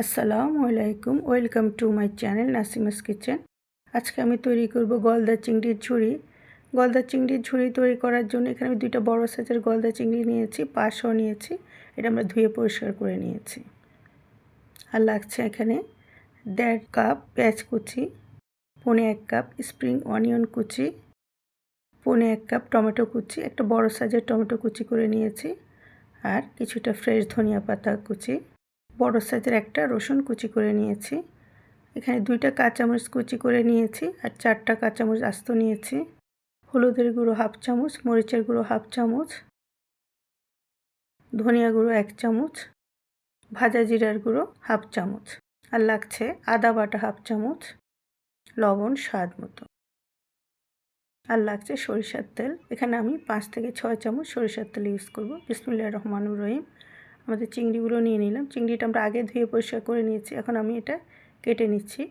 আসসালামু আলাইকুম, welcome to my channel Nasima's kitchen. আজকে আমি তৈরি করব গলদা চিংড়ির ঝুড়ি। গলদা চিংড়ির ঝুড়ি তৈরি করার জন্য এখানে আমি দুইটা বড় সাইজের গলদা চিংড়ি নিয়েছি পাশও নিয়েছি। এটা আমরা ধুয়ে পরিষ্কার করে নিয়েছি। আর লাগছে এখানে দেড় কাপ পেঁয়াজ কুচি, পনে এক কাপ স্প্রিং অনিয়ন কুচি, পনে এক কাপ টমেটো কুচি, একটা বড় সাইজের টমেটো কুচি করে নিয়েছি। আর কিছুটা ফ্রেশ ধনিয়া পাতা কুচি। বড় সাইজের একটা রসুন কুচি করে নিয়েছি। এখানে দুইটা কাঁচামরিচ কুচি করে নিয়েছি আর চারটা কাঁচামরিচ আস্ত নিয়েছি। হলুদের গুঁড়ো হাফ চামচ, মরিচের গুঁড়ো হাফ চামচ, ধনিয়া গুঁড়ো এক চামচ, ভাজা জিরার গুঁড়ো হাফ চামচ আর লাগছে আদা বাটা হাফ চামচ, লবণ স্বাদ মতো। আর লাগছে সরিষার তেল। এখানে আমি পাঁচ থেকে ছয় চামচ সরিষার তেল ইউজ করব। বিসমুল্লাহ রহমানুর রহিম। আমাদের চিংড়িগুলো নিয়ে নিলাম। চিংড়িটা আমরা আগে ধুয়ে পরিষ্কার করে নিয়েছি। এখন আমি এটা কেটে নিচ্ছি।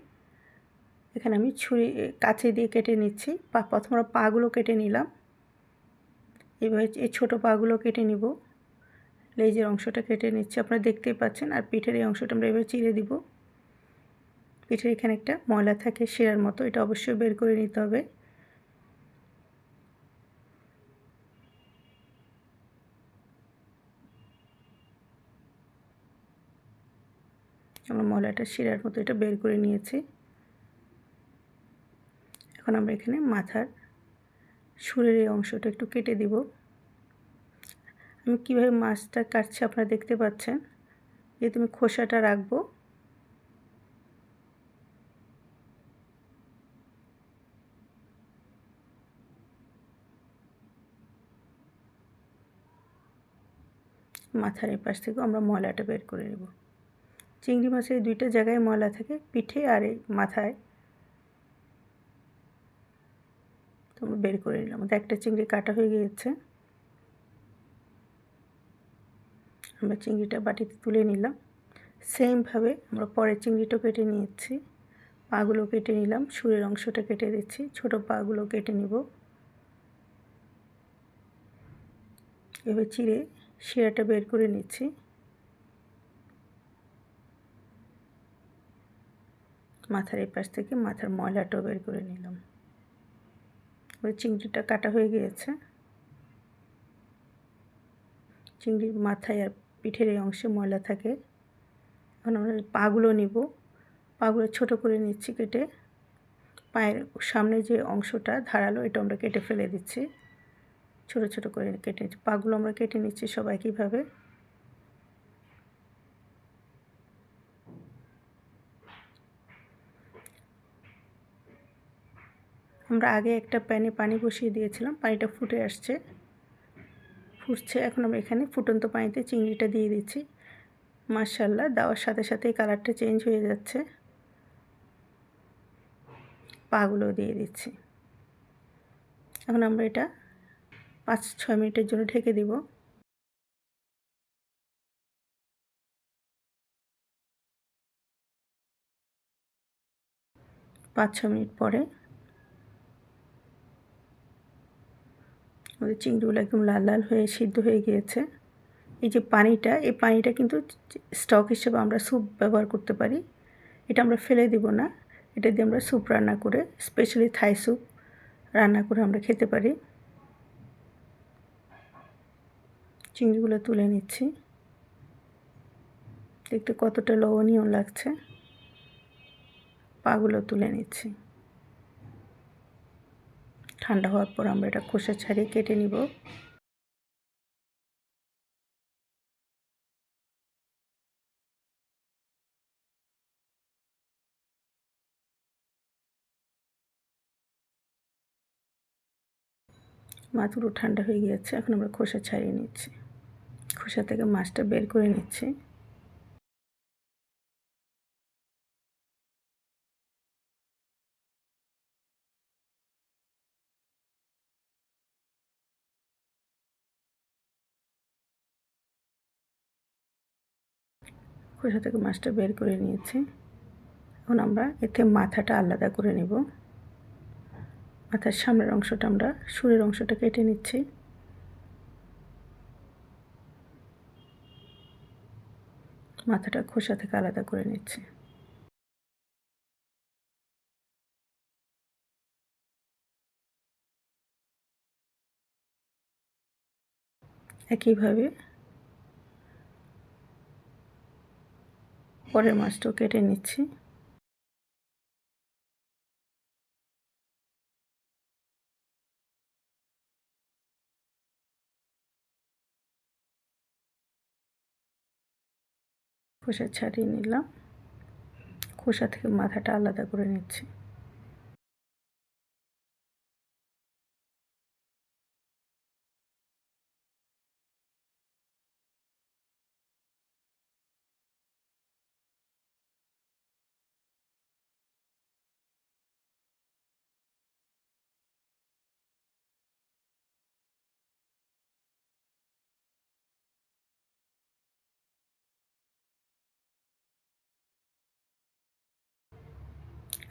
এখানে আমি ছুরি কাছে দিয়ে কেটে নিচ্ছি। পা, প্রথম পাগুলো কেটে নিলাম। এইভাবে এই ছোটো পাগুলো কেটে নিব। লেজের অংশটা কেটে নিচ্ছি। আপনারা দেখতেই পাচ্ছেন। আর পিঠের এই অংশটা আমরা এবার চিড়ে দিব। পিঠের এখানে একটা ময়লা থাকে, শিরার মতো। এটা অবশ্যই বের করে নিতে হবে। আমরা ময়লাটা শিরার মতো এটা বের করে নিয়েছি। এখন আমরা এখানে মাথার সুরের এই অংশটা একটু কেটে দিব। আমি কীভাবে মাছটা কাটছি আপনারা দেখতে পাচ্ছেন। যে তুমি খোসাটা রাখব। মাথার এই পাশ থেকেও আমরা ময়লাটা বের করে নেব। চিংড়ি মাছের দুইটা জায়গায় ময়লা থাকে, পিঠে আর এই মাথায়। তোমরা বের করে নিলাম। একটা চিংড়ি কাটা হয়ে গিয়েছে। আমরা চিংড়িটা বাটিতে তুলে নিলাম। সেমভাবে আমরা পরের চিংড়িটা কেটে নিয়েছি। পাগুলো কেটে নিলাম। সুরের অংশটা কেটে দিচ্ছি। ছোট পাগুলো কেটে নিব। এবার চিড়ে শিরাটা বের করে নিচ্ছি। মাথার এই পাশ থেকে মাথার ময়লাটাও বের করে নিলাম। ওই চিংড়িটা কাটা হয়ে গিয়েছে। চিংড়ির মাথায় আর পিঠের এই অংশে ময়লা থাকে। এখন আমরা পাগুলো নিব। পাগুলো ছোট করে নিচ্ছি কেটে। পায়ের সামনে যে অংশটা ধারালো, এটা আমরা কেটে ফেলে দিচ্ছি। ছোট ছোট করে কেটে পাগুলো আমরা কেটে নিচ্ছি সবাই কীভাবে? আমরা আগে একটা প্যানে পানি বসিয়ে দিয়েছিলাম, পানিটা ফুটে আসছে। ফুটছে, এখন আমরা এখানে ফুটন্ত পানিতে চিংড়িটা দিয়ে দিচ্ছি। মার্শাল্লাহ দেওয়ার সাথে সাথে কালারটা চেঞ্জ হয়ে যাচ্ছে। পাগুলো দিয়ে দিচ্ছি। এখন আমরা এটা পাঁচ ছয় মিনিটের জন্য ঢেকে দিব। পাঁচ ছ মিনিট পরে আমাদের চিংড়িগুলো একদম লাল লাল হয়ে সিদ্ধ হয়ে গিয়েছে। এই যে পানিটা, এই পানিটা কিন্তু স্টক হিসেবে আমরা স্যুপ ব্যবহার করতে পারি। এটা আমরা ফেলে দিব না। এটা দিয়ে আমরা স্যুপ রান্না করে, স্পেশালি থাই স্যুপ রান্না করে আমরা খেতে পারি। চিংড়িগুলো তুলে নিচ্ছি। দেখতে কতটা লবণীয় লাগছে। পাগুলো তুলে নিচ্ছি। ঠান্ডা হওয়ার পর আমরা এটা খোসা ছাড়িয়ে কেটে নিব। মাছগুলো ঠান্ডা হয়ে গিয়েছে, এখন আমরা খোসা ছাড়িয়ে নিচ্ছি। খোসা থেকে মাছটা বের করে নিচ্ছি। খোসা থেকে মাছটা বের করে নিয়েছি। এখন আমরা এতে মাথাটা আলাদা করে নেব। মাথার সামনের অংশটা আমরা সুরের অংশটা কেটে নিচ্ছি। মাথাটা খোসা থেকে আলাদা করে নিচ্ছি। একইভাবে পরের মাছটাও কেটে নিচ্ছি। খোসা ছাড়িয়ে নিলাম। খোসা থেকে মাথাটা আলাদা করে নিচ্ছি।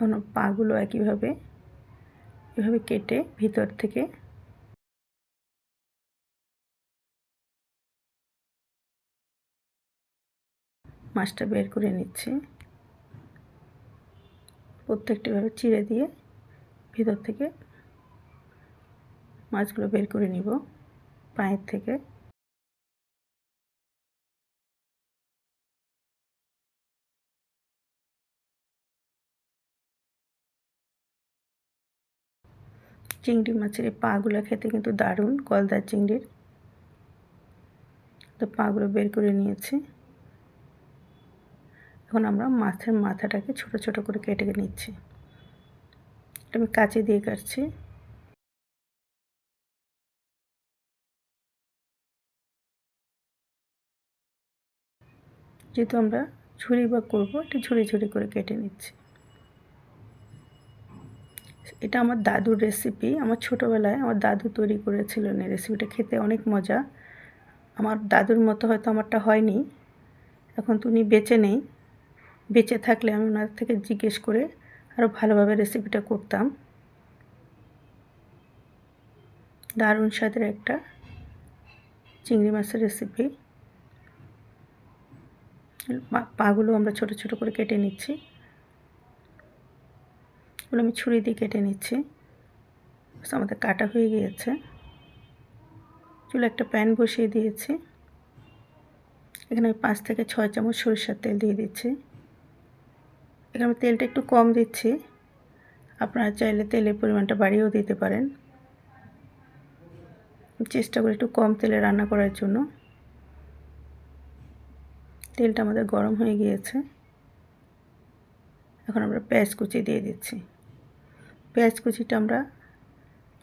এখন পাগুলো একইভাবে, এভাবে কেটে ভিতর থেকে মাছটা বের করে নিচ্ছি। প্রত্যেকটিভাবে চিড়ে দিয়ে ভিতর থেকে মাছগুলো বের করে নিব, পায়ের থেকে। চিংড়ি মাছের এই পাগুলো খেতে কিন্তু দারুণ গলদা চিংড়ির। তো পাগুলো বের করে নিয়েছি। এখন আমরা মাছের মাথাটাকে ছোট ছোট করে কেটে নিচ্ছি। আমি কাঁচি দিয়ে কাটছি। যেহেতু আমরা ঝুড়ি বা করব, একটু ঝুড়ি ঝুড়ি করে কেটে নিচ্ছি। এটা আমার দাদুর রেসিপি আমার ছোটোবেলায় আমার দাদু তৈরি করেছিলেন এই রেসিপিটা খেতে অনেক মজা। আমার দাদুর মতো হয়তো আমারটা হয়নি। এখন তো উনি বেঁচে নেই। বেঁচে থাকলে আমি ওনার থেকে জিজ্ঞেস করে আরও ভালোভাবে রেসিপিটা করতাম। দারুণ স্বাদের একটা চিংড়ি মাছের রেসিপি পাগুলো আমরা ছোট ছোট করে কেটে নিচ্ছি। এগুলো আমি ছুরি দিয়ে কেটে নিচ্ছি। আমাদের কাটা হয়ে গিয়েছে। চুলে একটা প্যান বসিয়ে দিয়েছি। এখানে আমি পাঁচ থেকে ছয় চামচ সরিষার তেল দিয়ে দিচ্ছি। এখানে আমি তেলটা একটু কম দিচ্ছি। আপনারা চাইলে তেলের পরিমাণটা বাড়িয়েও দিতে পারেন। চেষ্টা করি একটু কম তেলে রান্না করার জন্য। তেলটা আমাদের গরম হয়ে গিয়েছে। এখন আমরা পেঁয়াজ কুচি দিয়ে দিচ্ছি। পেঁয়াজ কুচিটা আমরা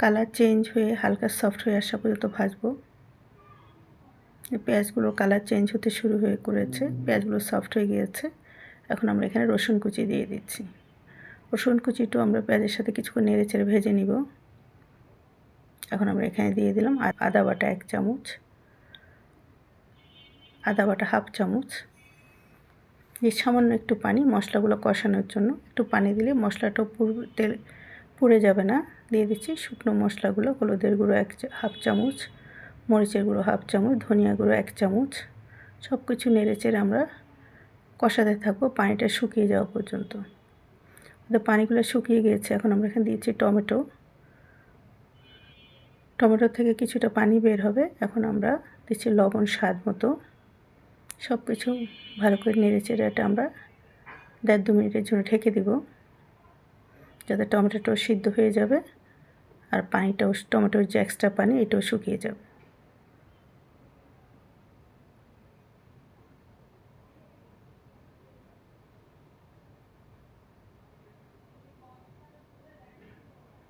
কালার চেঞ্জ হয়ে, হালকা সফট হয়ে আসা পর্যন্ত ভাজবো। পেঁয়াজগুলো কালার চেঞ্জ হতে শুরু হয়ে করেছে, পেঁয়াজগুলো সফট হয়ে গিয়েছে। এখন আমরা এখানে রসুন কুচি দিয়ে দিচ্ছি। রসুন কুচিটাও আমরা পেঁয়াজের সাথে কিছুক্ষণ নেড়ে চেড়ে ভেজে নিব। এখন আমরা এখানে দিয়ে দিলাম আদা বাটা এক চামচ, আদা বাটা হাফ চামচ। দিয়ে সামান্য একটু পানি মশলাগুলো কষানোর জন্য, একটু পানি দিলে মশলাটাও পুরো তেল পুড়ে যাবে না। দিয়ে দিচ্ছি শুকনো মশলাগুলো, হলুদের গুঁড়ো এক হাফ চামচ, মরিচের গুঁড়ো হাফ চামচ, ধনিয়া গুঁড়ো এক চামচ। সব কিছু নেড়েচেড়ে আমরা কষাতে থাকব পানিটা শুকিয়ে যাওয়া পর্যন্ত। পানিগুলো শুকিয়ে গিয়েছে, এখন আমরা এখানে দিয়েছি টমেটো। টমেটো থেকে কিছুটা পানি বের হবে, এখন আমরা দিচ্ছি লবণ স্বাদ মতো। সব কিছু ভালো করে নেড়ে চেড়ে এটা আমরা দেড় দু মিনিটের জন্য ঢেকে দিব। যাতে টমেটোটাও সিদ্ধ হয়ে যাবে আর পানিটাও, টমেটোর যে এক্সট্রা পানি, এটাও শুকিয়ে যাবে।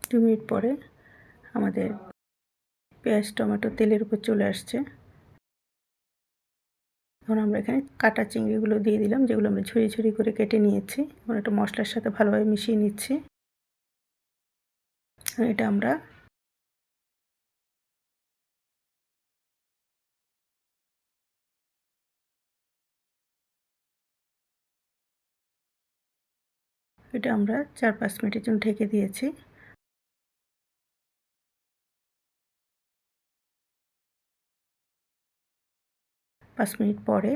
দু মিনিট পরে আমাদের পেঁয়াজ, টমেটো তেলের উপর চলে আসছে। এখন আমরা এখানে কাটা চিংড়িগুলো দিয়ে দিলাম, যেগুলো আমরা ঝুড়ি ঝুড়ি করে কেটে নিয়েছি। এখন একটু মশলার সাথে ভালোভাবে মিশিয়ে নিচ্ছি। এটা আমরা এটা আমরা চার পাঁচ মিনিটের জন্য ঢেকে দিয়েছি। পাঁচ মিনিট পরে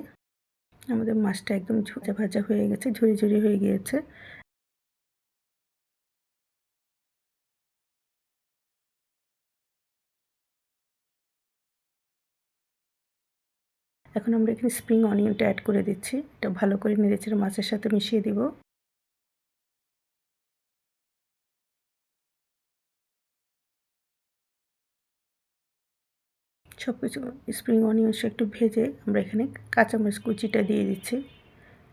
আমাদের মাছটা একদম ঝুজা ভাজা হয়ে গেছে, ঝুরি ঝুরি হয়ে গিয়েছে। এখন আমরা এখানে স্প্রিং অনিয়নটা অ্যাড করে দিচ্ছি। এটা ভালো করে নেড়েচেড়ে মাছের সাথে মিশিয়ে দিব। সব কিছু স্প্রিং অনিয়ন্স একটু ভেজে আমরা এখানে কাঁচামরিচ কুচিটা দিয়ে দিচ্ছি।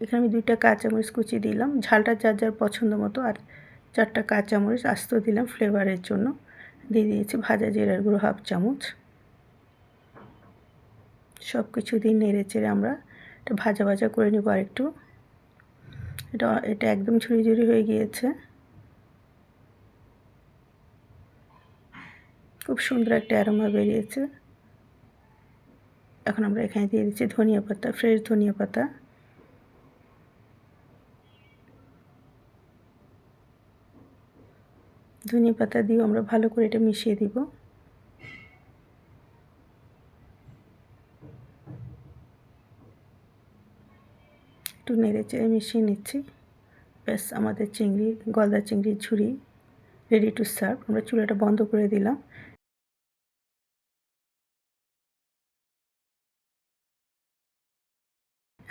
এখানে আমি দুইটা কাঁচামরিচ কুচি দিলাম। ঝালটা যার যার পছন্দ মতো আর চারটা কাঁচামরিচ আস্ত দিলাম ফ্লেভারের জন্য। দিয়ে দিয়েছি ভাজা জিরার গুঁড়ো হাফ চামচ। সব কিছু দিয়ে নেড়ে চেড়ে আমরা এটা ভাজা ভাজা করে নেব আরেকটু। এটা এটা একদম ঝুড়ি ঝুড়ি হয়ে গিয়েছে। খুব সুন্দর একটা অ্যারোমা বেরিয়েছে। এখন আমরা এখানে দিয়ে দিচ্ছি ধনিয়া পাতা ফ্রেশ ধনিয়া পাতা। ধনিয়া পাতা দিয়েও আমরা ভালো করে এটা মিশিয়ে দিব। একটু নেড়ে চেড়ে মিশিয়ে নিচ্ছি। ব্যাস, আমাদের চিংড়ি, গলদা চিংড়ির ঝুড়ি রেডি টু সার্ভ আমরা চুলাটা বন্ধ করে দিলাম।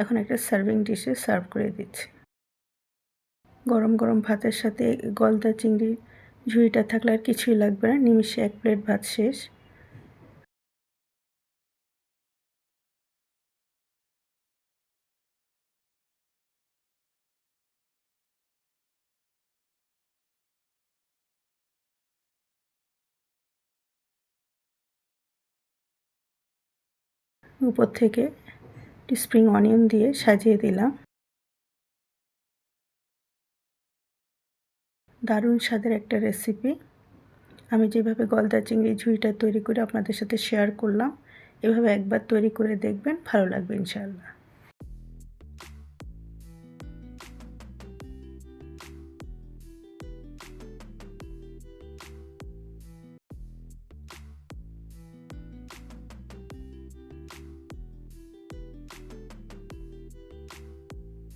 এখন একটা সার্ভিং ডিশে সার্ভ করে দিচ্ছি। গরম গরম ভাতের সাথে গলদা চিংড়ির ঝুড়িটা থাকলে আর কিছুই লাগবে না। নিমিশে এক প্লেট ভাত শেষ। উপর থেকে স্প্রিং অনিয়ন দিয়ে সাজিয়ে দিলাম। দারুণ স্বাদের একটা রেসিপি আমি যেভাবে গলদা চিংড়ি ঝুড়িটা তৈরি করে আপনাদের সাথে শেয়ার করলাম, এভাবে একবার তৈরি করে দেখবেন, ভালো লাগবে ইনশাআল্লাহ।